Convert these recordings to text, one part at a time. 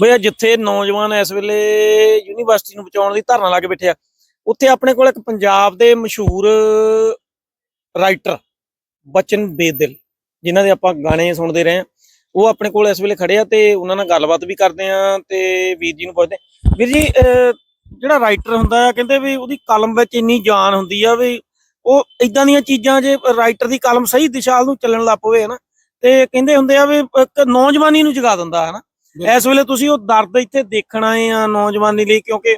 ਬਈ ਆਹ ਜਿੱਥੇ ਨੌਜਵਾਨ ਇਸ ਵੇਲੇ ਯੂਨੀਵਰਸਿਟੀ ਨੂੰ ਬਚਾਉਣ ਲਈ ਧਰਨਾ ਲਾ ਕੇ ਬੈਠੇ ਆ ਉੱਥੇ ਆਪਣੇ ਕੋਲ ਇੱਕ ਪੰਜਾਬ ਦੇ ਮਸ਼ਹੂਰ ਰਾਈਟਰ ਬਚਨ ਬੇਦਿਲ ਜਿਨ੍ਹਾਂ ਦੇ ਆਪਾਂ ਗਾਣੇ ਸੁਣਦੇ ਰਹੇ ਆ ਉਹ ਆਪਣੇ ਕੋਲ ਇਸ ਵੇਲੇ ਖੜੇ ਆ ਤੇ ਉਹਨਾਂ ਨਾਲ ਗੱਲਬਾਤ ਵੀ ਕਰਦੇ ਆ ਤੇ ਵੀਰ ਜੀ ਨੂੰ ਪੁੱਛਦੇ ਆ। ਵੀਰ ਜੀ ਅਹ, ਜਿਹੜਾ ਰਾਈਟਰ ਹੁੰਦਾ ਆ ਕਹਿੰਦੇ ਵੀ ਉਹਦੀ ਕਲਮ ਵਿੱਚ ਇੰਨੀ ਜਾਨ ਹੁੰਦੀ ਆ ਵੀ ਉਹ ਇਦਾਂ ਦੀਆਂ ਚੀਜ਼ਾਂ ਜੇ ਰਾਈਟਰ ਦੀ ਕਲਮ ਸਹੀ ਦਿਸ਼ਾ ਨੂੰ ਚੱਲਣ ਲੱਗ ਪਵੇ ਨਾ ਤੇ ਕਹਿੰਦੇ ਹੁੰਦੇ ਆ ਵੀ ਇੱਕ ਨੌਜਵਾਨੀ ਨੂੰ ਜਗਾ ਦਿੰਦਾ ਹੈ ਨਾ ਇਸ ਵੇਲੇ ਤੁਸੀਂ ਉਹ ਦਰਦ ਇੱਥੇ ਦੇਖਣ ਆਏ ਆ ਨੌਜਵਾਨੀ ਲਈ, ਕਿਉਂਕਿ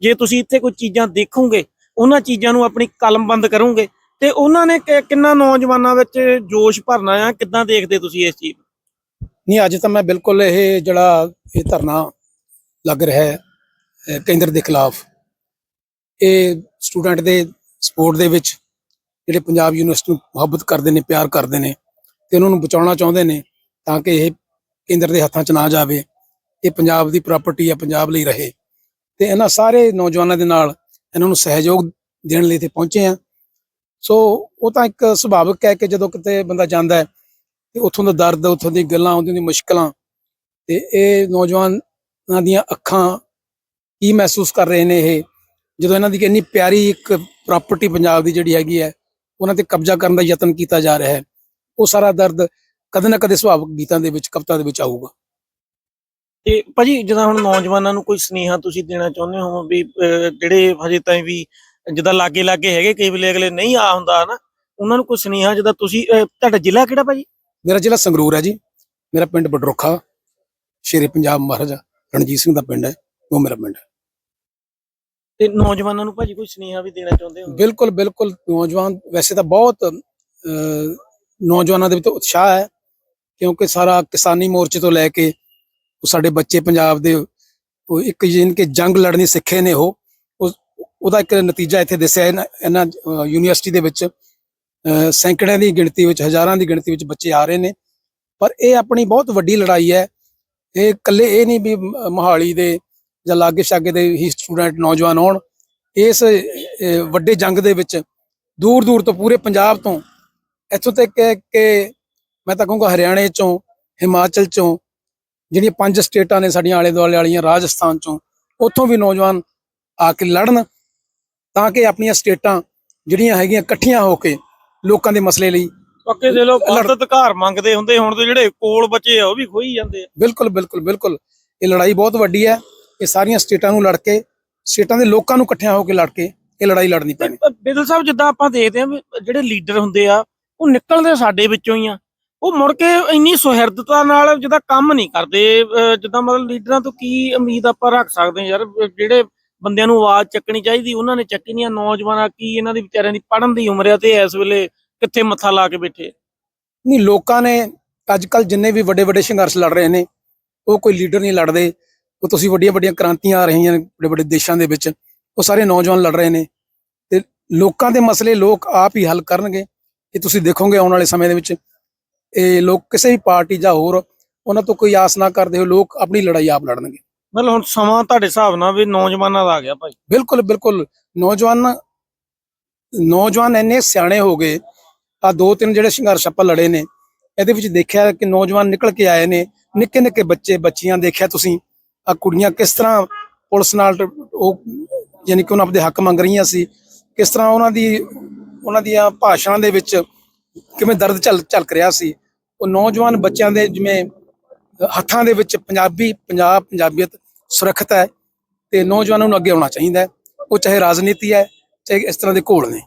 ਜੇ ਤੁਸੀਂ ਇੱਥੇ ਕੋਈ ਚੀਜ਼ਾਂ ਦੇਖੋਗੇ, ਉਹਨਾਂ ਚੀਜ਼ਾਂ ਨੂੰ ਆਪਣੀ ਕਲਮ ਬੰਦ ਕਰੋਗੇ, ਤੇ ਉਹਨਾਂ ਨੇ ਕਿੰਨਾ ਨੌਜਵਾਨਾਂ ਵਿੱਚ ਜੋਸ਼ ਭਰਨਾ ਆ ਕਿੱਦਾਂ ਦੇਖਦੇ ਤੁਸੀਂ ਇਸ ਚੀਜ਼ ਨੂੰ? ਨਹੀਂ, ਅੱਜ ਤਾਂ ਮੈਂ ਬਿਲਕੁਲ ਇਹ ਜਿਹੜਾ ਇਹ ਧਰਨਾ ਲੱਗ ਰਿਹਾ ਹੈ ਕੇਂਦਰ ਦੇ ਖਿਲਾਫ ਇਹ ਸਟੂਡੈਂਟ ਦੇ ਸਪੋਰਟ ਦੇ ਵਿੱਚ ਜਿਹੜੇ ਪੰਜਾਬ ਯੂਨੀਵਰਸਿਟੀ ਨੂੰ ਮੁਹੱਬਤ ਕਰਦੇ ਨੇ, ਪਿਆਰ ਕਰਦੇ ਨੇ, ਤੇ ਉਹਨਾਂ ਨੂੰ ਬਚਾਉਣਾ ਚਾਹੁੰਦੇ ਨੇ, ਤਾਂ ਕਿ ਇਹ ਕੇਂਦਰ ਦੇ ਹੱਥਾਂ 'ਚ ਨਾ ਜਾਵੇ, ਇਹ ਪੰਜਾਬ ਦੀ ਪ੍ਰਾਪਰਟੀ ਹੈ ਪੰਜਾਬ ਲਈ ਰਹੇ। ਤੇ ਇਹਨਾਂ ਸਾਰੇ ਨੌਜਵਾਨਾਂ ਦੇ ਨਾਲ ਇਹਨਾਂ ਨੂੰ ਸਹਿਯੋਗ ਦੇਣ ਲਈ ਇੱਥੇ ਪਹੁੰਚੇ ਆ। ਸੋ ਉਹ ਤਾਂ ਇੱਕ ਸੁਭਾਵਿਕ ਹੈ ਕਿ ਜਦੋਂ ਕਿਤੇ ਬੰਦਾ ਜਾਂਦਾ ਹੈ, ਤੇ ਉੱਥੋਂ ਦਾ ਦਰਦ, ਉੱਥੋਂ ਦੀ ਗੱਲਾਂ ਉੱਥੋਂ ਦੀ ਮੁਸ਼ਕਲਾਂ, ਤੇ ਇਹ ਨੌਜਵਾਨਾਂ ਦੀਆਂ ਅੱਖਾਂ ਕੀ ਮਹਿਸੂਸ ਕਰ ਰਹੇ ਨੇ ਇਹ? ਜਦੋਂ ਇਹਨਾਂ ਦੀ ਇੰਨੀ ਪਿਆਰੀ ਇੱਕ ਪ੍ਰਾਪਰਟੀ ਪੰਜਾਬ ਦੀ ਜਿਹੜੀ ਹੈਗੀ ਹੈ, ਉਹਨਾਂ ਤੇ ਕਬਜ਼ਾ ਕਰਨ ਦਾ ਯਤਨ ਕੀਤਾ ਜਾ ਰਿਹਾ ਹੈ, ਉਹ ਸਾਰਾ ਦਰਦ ਕਦੇ ਨਾ ਕਦੇ ਸੁਭਾਵਿਕ ਗੀਤਾਂ ਦੇ ਵਿੱਚ ਕਵਿਤਾ ਦੇ ਵਿੱਚ ਆਊਗਾ। ਤੇ ਭਾਜੀ ਜਦੋਂ ਹੁਣ ਨੌਜਵਾਨਾਂ ਨੂੰ ਕੋਈ ਸੁਨੇਹਾ ਤੁਸੀਂ ਦੇਣਾ ਚਾਹੁੰਦੇ ਹੋ ਵੀ ਜਿਹੜੇ ਹਜੇ ਤਾਈਂ ਵੀ ਜਿੱਦਾਂ ਲਾਗੇ ਲਾਗੇ ਹੈਗੇ ਕਈ ਵੇਲੇ ਅਗਲੇ ਨਹੀਂ ਆ ਹੁੰਦਾ ਨਾ ਉਹਨਾਂ ਨੂੰ ਕੋਈ ਸੁਨੇਹਾ ਜਿੱਦਾਂ ਤੁਸੀਂ ਤੁਹਾਡਾ ਜ਼ਿਲ੍ਹਾ ਕਿਹੜਾ ਭਾਜੀ? ਮੇਰਾ ਜ਼ਿਲ੍ਹਾ ਸੰਗਰੂਰ ਹੈ ਜੀ। ਮੇਰਾ ਪਿੰਡ ਬਡਰੋਖਾ ਸ਼ੇਰੇ ਪੰਜਾਬ ਮਹਾਰਾਜਾ ਰਣਜੀਤ ਸਿੰਘ ਦਾ ਪਿੰਡ ਹੈ ਉਹ ਮੇਰਾ ਪਿੰਡ ਹੈ। ਤੇ ਨੌਜਵਾਨਾਂ ਨੂੰ ਭਾਜੀ ਕੋਈ ਸੁਨੇਹਾ ਵੀ ਦੇਣਾ ਚਾਹੁੰਦੇ ਹੋ? ਬਿਲਕੁਲ ਬਿਲਕੁਲ। ਨੌਜਵਾਨ ਵੈਸੇ ਤਾਂ ਬਹੁਤ ਨੌਜਵਾਨਾਂ ਦੇ ਵਿੱਚ ਉਤਸ਼ਾਹ ਹੈ। ਕਿਉਂਕਿ ਸਾਰਾ ਕਿਸਾਨੀ ਮੋਰਚੇ ਤੋਂ ਲੈ ਕੇ ਉਹ ਸਾਡੇ ਬੱਚੇ ਪੰਜਾਬ ਦੇ ਉਹ ਇੱਕ ਜਿਨ ਕੇ ਜੰਗ ਲੜਨੀ ਸਿੱਖੇ ਨੇ ਉਹ ਉਸ- ਉਹਦਾ ਇੱਕ ਨਤੀਜਾ ਇੱਥੇ ਦੱਸਿਆ ਇਹਨਾਂ ਇਹਨਾਂ, ਯੂਨੀਵਰਸਿਟੀ ਦੇ ਵਿੱਚ। ਸੈਂਕੜਿਆਂ ਦੀ ਗਿਣਤੀ ਵਿੱਚ ਹਜ਼ਾਰਾਂ ਦੀ ਗਿਣਤੀ ਵਿੱਚ ਬੱਚੇ ਆ ਰਹੇ ਨੇ। ਪਰ ਇਹ ਆਪਣੀ ਬਹੁਤ ਵੱਡੀ ਲੜਾਈ ਹੈ। ਇਹ ਇਕੱਲੇ ਇਹ ਨਹੀਂ ਵੀ ਮ- ਮੋਹਾਲੀ ਦੇ ਜਾਂ ਲਾਗੇ ਛਾਗੇ ਦੇ ਹੀ ਸਟੂਡੈਂਟ ਨੌਜਵਾਨ ਹੋਣ। ਇਸ ਵੱਡੇ ਜੰਗ ਦੇ ਵਿੱਚ ਦੂਰ ਦੂਰ ਤੋਂ ਪੂਰੇ ਪੰਜਾਬ ਤੋਂ ਇੱਥੋਂ ਤੱਕ ਕਿ ਮੈਂ ਤਾਂ ਕਹੂੰਗਾ ਹਰਿਆਣੇ ਚੋਂ ਹਿਮਾਚਲ ਚੋਂ ਜਿਹੜੀਆਂ ਪੰਜ ਸਟੇਟਾਂ ਨੇ ਸਾਡੀਆਂ ਆਲੇ ਦੁਆਲੇ ਵਾਲੀਆਂ ਰਾਜਸਥਾਨ ਚੋਂ ਉੱਥੋਂ ਵੀ ਨੌਜਵਾਨ ਆ ਕੇ ਲੜਨ ਤਾਂ ਕਿ ਆਪਣੀਆਂ ਸਟੇਟਾਂ ਜਿਹੜੀਆਂ ਹੈਗੀਆਂ ਇਕੱਠੀਆਂ ਹੋ ਕੇ ਲੋਕਾਂ ਦੇ ਮਸਲੇ ਲਈ ਪੱਕੇ ਦੇ ਲੋਕ ਅਧਿਕਾਰ ਮੰਗਦੇ ਹੁੰਦੇ ਹੁਣ ਤੇ ਜਿਹੜੇ ਕੋਲ ਬੱਚੇ ਆ ਉਹ ਵੀ ਖੋਈ ਜਾਂਦੇ ਆ। ਬਿਲਕੁਲ ਬਿਲਕੁਲ ਬਿਲਕੁਲ। ਇਹ ਲੜਾਈ ਬਹੁਤ ਵੱਡੀ ਹੈ। ਇਹ ਸਾਰੀਆਂ ਸਟੇਟਾਂ ਨੂੰ ਲੜ ਕੇ ਸਟੇਟਾਂ ਦੇ ਲੋਕਾਂ ਨੂੰ ਇਕੱਠਿਆਂ ਹੋ ਕੇ ਲੜ ਕੇ ਇਹ ਲੜਾਈ ਲੜਨੀ ਪੈਣੀ। ਬਿਦਲ ਸਾਹਿਬ ਜਿੱਦਾਂ ਆਪਾਂ ਦੇਖਦੇ ਆ ਜਿਹੜੇ ਲੀਡਰ ਹੁੰਦੇ ਆ ਉਹ ਨਿਕਲਦੇ ਸਾਡੇ ਵਿੱਚੋਂ ਹੀ ਆ। ਉਹ ਮੁੜ ਕੇ ਇੰਨੀ ਸੁਹਿਰਦਤਾ ਨਾਲ ਜਿੱਦਾਂ ਕੰਮ ਨਹੀਂ ਕਰਦੇ ਜਿੱਦਾਂ ਮਤਲਬ ਲੀਡਰਾਂ ਤੋਂ ਕੀ ਉਮੀਦ ਆਪਾਂ ਰੱਖ ਸਕਦੇ ਹਾਂ ਯਾਰ ਜਿਹੜੇ ਬੰਦਿਆਂ ਨੂੰ ਆਵਾਜ਼ ਚੱਕਣੀ ਚਾਹੀਦੀ, ਉਹਨਾਂ ਨੇ ਚੱਕੀ ਨਹੀਂ ਆ ਨੌਜਵਾਨਾਂ ਕੀ ਇਹਨਾਂ ਦੀ ਵਿਚਾਰਿਆਂ ਦੀ ਪੜ੍ਹਨ ਦੀ ਉਮਰ ਆ ਤੇ ਇਸ ਵੇਲੇ ਕਿੱਥੇ ਮੱਥਾ ਲਾ ਕੇ ਬੈਠੇ ਨਹੀਂ, ਲੋਕਾਂ ਨੇ ਅੱਜ ਕੱਲ ਜਿੰਨੇ ਵੀ ਵੱਡੇ ਵੱਡੇ ਸੰਘਰਸ਼ ਲੜ ਰਹੇ ਨੇ, ਉਹ ਕੋਈ ਲੀਡਰ ਨਹੀਂ ਲੜਦੇ, ਉਹ ਤੁਸੀਂ ਵੱਡੀਆਂ ਵੱਡੀਆਂ ਕ੍ਰਾਂਤੀਆਂ ਆ ਰਹੀਆਂ ਨੇ ਵੱਡੇ ਵੱਡੇ ਦੇਸ਼ਾਂ ਦੇ ਵਿੱਚ, ਉਹ ਸਾਰੇ ਨੌਜਵਾਨ ਲੜ ਰਹੇ ਨੇ ਤੇ ਲੋਕਾਂ ਦੇ ਮਸਲੇ ਲੋਕ ਆਪ ਹੀ ਹੱਲ ਕਰਨਗੇ, ਇਹ ਤੁਸੀਂ ਦੇਖੋਗੇ ਆਉਣ ਵਾਲੇ ਸਮੇਂ ਦੇ ਵਿੱਚ। ਇਹ ਲੋਕ ਕਿਸੇ ਵੀ ਪਾਰਟੀ ਜਾਂ ਹੋਰ ਉਹਨਾਂ ਤੋਂ ਕੋਈ ਆਸ ਨਾ ਕਰਦੇ ਹੋ ਲੋਕ ਆਪਣੀ ਲੜਾਈ ਆਪ ਲੜਨਗੇ। ਮਤਲਬ ਹੁਣ ਸਮਾਂ ਤੁਹਾਡੇ ਹਿਸਾਬ ਨਾਲ ਵੀ ਨੌਜਵਾਨਾਂ ਦਾ ਆ ਗਿਆ ਭਾਈ। ਬਿਲਕੁਲ ਬਿਲਕੁਲ। ਨੌਜਵਾਨ ਨੌਜਵਾਨ ਇੰਨੇ ਸਿਆਣੇ ਹੋ ਗਏ ਆ ਦੋ ਤਿੰਨ ਜਿਹੜੇ ਸੰਘਰਸ਼ ਆਪਾਂ ਲੜੇ ਨੇ ਇਹਦੇ ਵਿੱਚ ਦੇਖਿਆ ਕਿ ਨੌਜਵਾਨ ਨਿਕਲ ਕੇ ਆਏ ਨੇ ਨਿੱਕੇ ਨਿੱਕੇ ਬੱਚੇ ਬੱਚੀਆਂ ਦੇਖਿਆ ਤੁਸੀਂ ਆ ਕੁੜੀਆਂ ਕਿਸ ਤਰ੍ਹਾਂ ਪੁਲਿਸ ਨਾਲ ਉਹ ਯਾਨੀ ਕਿ ਉਹਨਾਂ ਆਪਣੇ ਹੱਕ ਮੰਗ ਰਹੀਆਂ ਸੀ ਕਿਸ ਤਰ੍ਹਾਂ ਉਹਨਾਂ ਦੀ ਉਹਨਾਂ ਦੀਆਂ ਭਾਸ਼ਣਾਂ ਦੇ ਵਿੱਚ ਕਿਵੇਂ ਦਰਦ ਝਲ ਝਲਕ ਰਿਹਾ ਸੀ ਉਹ ਨੌਜਵਾਨ ਬੱਚਿਆਂ ਦੇ ਜਿਵੇਂ ਹੱਥਾਂ ਦੇ ਵਿੱਚ ਪੰਜਾਬੀ, ਪੰਜਾਬ, ਪੰਜਾਬੀਅਤ ਸੁਰੱਖਿਅਤ ਹੈ ਤੇ ਨੌਜਵਾਨਾਂ ਨੂੰ ਅੱਗੇ ਆਉਣਾ ਚਾਹੀਦਾ ਉਹ ਚਾਹੇ ਰਾਜਨੀਤੀ ਹੈ, ਚਾਹੇ ਇਸ ਤਰ੍ਹਾਂ ਦੇ ਘੋਲ ਨੇ।